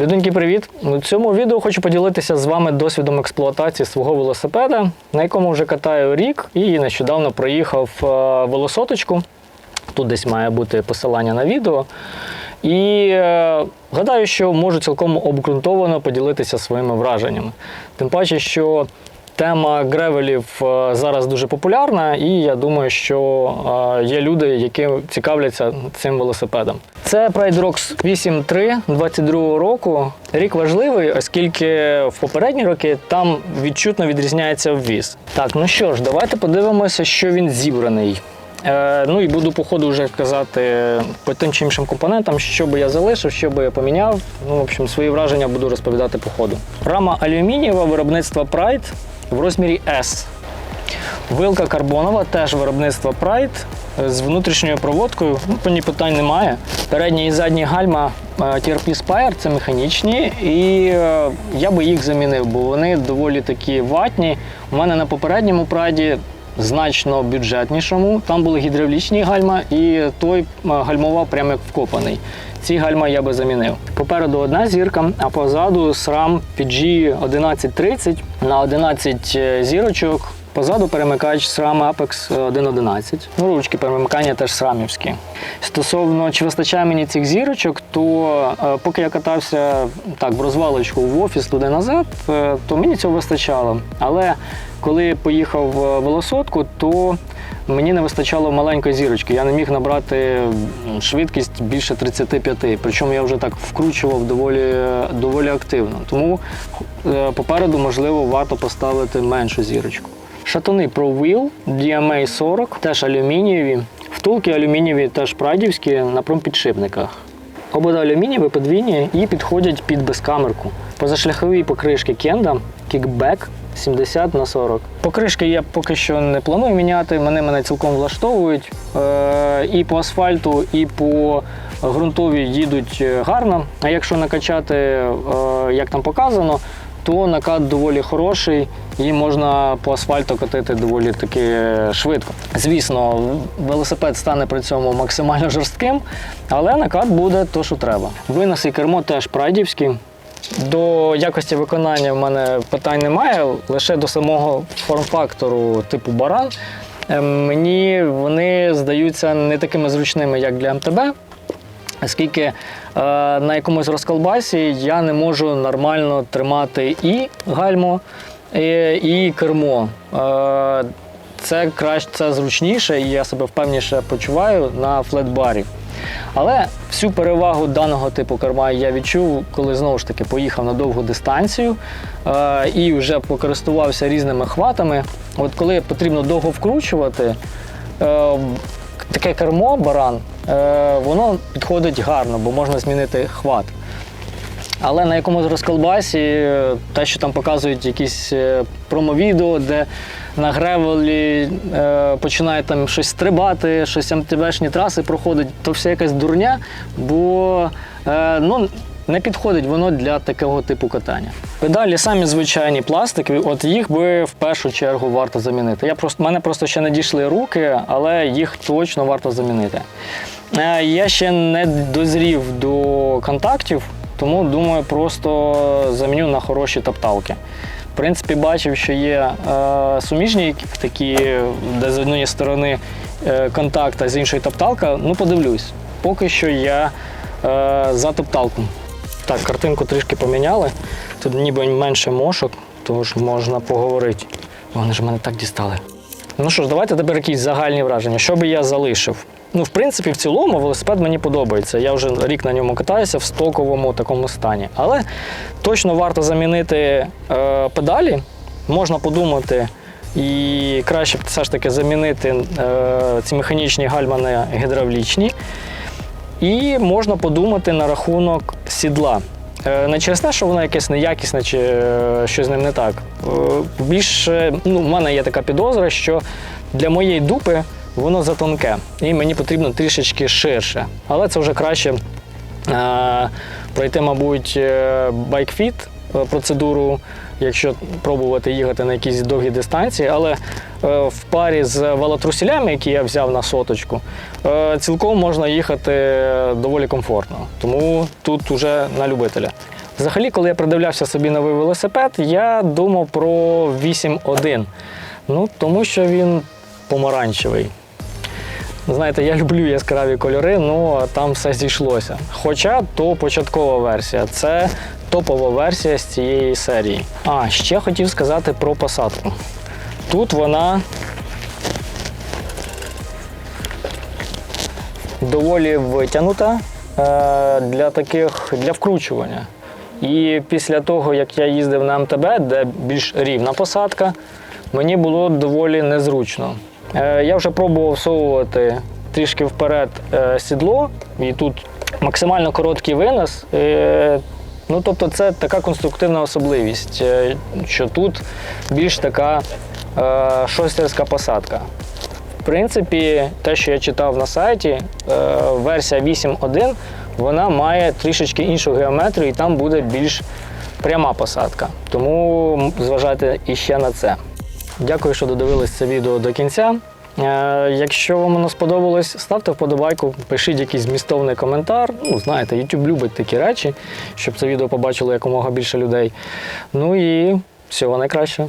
Людоньки, привіт! У цьому відео хочу поділитися з вами досвідом експлуатації свого велосипеда, на якому вже катаю рік і нещодавно проїхав е, велосоточку. Тут десь має бути посилання на відео. І е, гадаю, що можу цілком обґрунтовано поділитися своїми враженнями. Тим паче, що тема гревелів е, зараз дуже популярна, і я думаю, що е, є люди, які цікавляться цим велосипедом. Це Pride Rocks 8.3 22 року. Рік важливий, оскільки в попередні роки там відчутно відрізняється ввіз. Так, ну що ж, давайте подивимося, що він зібраний. Е, ну і буду по ходу вже казати по тим чи іншим компонентам, що би я залишив, що би я поміняв. Ну, в общем, свої враження буду розповідати по ходу. Рама алюмінієва виробництва Pride в розмірі S. Вилка карбонова теж виробництва Pride з внутрішньою проводкою. Ну, по ній питань немає. Передні і задні гальма е, TRP Spire це механічні, і е, я би їх замінив, бо вони доволі такі ватні. У мене на попередньому прайді значно бюджетнішому. Там були гідравлічні гальма, і той е, гальмував прямо як вкопаний. Ці гальма я би замінив. Попереду одна зірка, а позаду SRAM PG 1130 на 11 зірочок. Позаду перемикач SRAM Apex 1.11. Ну, ручки перемикання теж срамівські. Стосовно чи вистачає мені цих зірочок, то е, поки я катався так в розвалочку в офіс туди назад, е, то мені цього вистачало. Але коли поїхав в велосотку, то мені не вистачало маленької зірочки. Я не міг набрати швидкість більше 35. Причому я вже так вкручував доволі, доволі активно. Тому е, попереду, можливо, варто поставити меншу зірочку. Шатуни Pro Wheel DMA 40, теж алюмінієві. Втулки алюмінієві теж прадівські на промпідшипниках. Обода алюмінієві подвійні і підходять під безкамерку. Позашляхові покришки Кенда, кікбек 70 на 40. Покришки я поки що не планую міняти, вони мене цілком влаштовують. Е, І по асфальту, і по ґрунтові їдуть е, гарно. А якщо накачати, е, як там показано, то накат доволі хороший і можна по асфальту катити доволі таки швидко. Звісно, велосипед стане при цьому максимально жорстким, але накат буде то, що треба. Винос і кермо теж прайдівські. До якості виконання в мене питань немає, лише до самого форм-фактору типу баран. Е, Мені вони здаються не такими зручними, як для МТБ, оскільки е, на якомусь розколбасі я не можу нормально тримати і гальмо, і, і кермо. Е, це краще, це зручніше, і я себе впевніше почуваю на флетбарі. Але всю перевагу даного типу керма я відчув, коли знову ж таки поїхав на довгу дистанцію е, і вже покористувався різними хватами. От коли потрібно довго вкручувати, е, таке кермо баран, е, воно підходить гарно, бо можна змінити хват. Але на якомусь розколбасі, е, те, що там показують якісь е, промовідео, де на гревелі е, починає там щось стрибати, щось МТБшні траси проходить, то все якась дурня, бо е, ну, не підходить воно для такого типу катання. Педалі самі звичайні пластикові, от їх би в першу чергу варто замінити. Я просто, мене просто ще не дійшли руки, але їх точно варто замінити. Е, Я ще не дозрів до контактів, тому думаю, просто заміню на хороші топталки. В принципі, бачив, що є е, суміжні такі, де з однієї сторони е, контакт, а з іншої топталка. Ну, подивлюсь. Поки що я е, за топталку. Так, картинку трішки поміняли. Тут ніби менше мошок, тож можна поговорити. Вони ж мене так дістали. Ну що ж, давайте тепер якісь загальні враження. Що би я залишив? Ну, в принципі, в цілому велосипед мені подобається. Я вже рік на ньому катаюся в стоковому такому стані. Але точно варто замінити е, педалі. Можна подумати, і краще б все ж таки замінити е, ці механічні гальма на гідравлічні. І можна подумати на рахунок сідла. Е, Не через те, що воно якесь неякісне чи е, щось з ним не так. Е, Більше, ну, в мене є така підозра, що для моєї дупи воно затонке, і мені потрібно трішечки ширше. Але це вже краще пройти, мабуть, байкфіт процедуру, якщо пробувати їхати на якісь довгі дистанції. Але е, в парі з велотрусілями, які я взяв на соточку, е, цілком можна їхати доволі комфортно. Тому тут уже на любителя. Взагалі, коли я придивлявся собі новий велосипед, я думав про 8.1. Ну, тому що він помаранчевий. Знаєте, я люблю яскраві кольори, ну там все зійшлося. Хоча то початкова версія, це топова версія з цієї серії. А, ще хотів сказати про посадку. Тут вона доволі витягнута е, для таких для вкручування. І після того, як я їздив на МТБ, де більш рівна посадка, мені було доволі незручно. Е, Я вже пробував всовувати трішки вперед е, сідло, і тут максимально короткий винос. Ну, тобто, це така конструктивна особливість, е, що тут більш така е, шостерська посадка. В принципі, те, що я читав на сайті, е, версія 8.1, вона має трішечки іншу геометрію, і там буде більш пряма посадка. Тому зважайте іще на це. Дякую, що додивились це відео до кінця. Е, Якщо вам воно сподобалось, ставте вподобайку, пишіть якийсь змістовний коментар. Ну, знаєте, YouTube любить такі речі, щоб це відео побачило якомога більше людей. Ну і всього найкращого.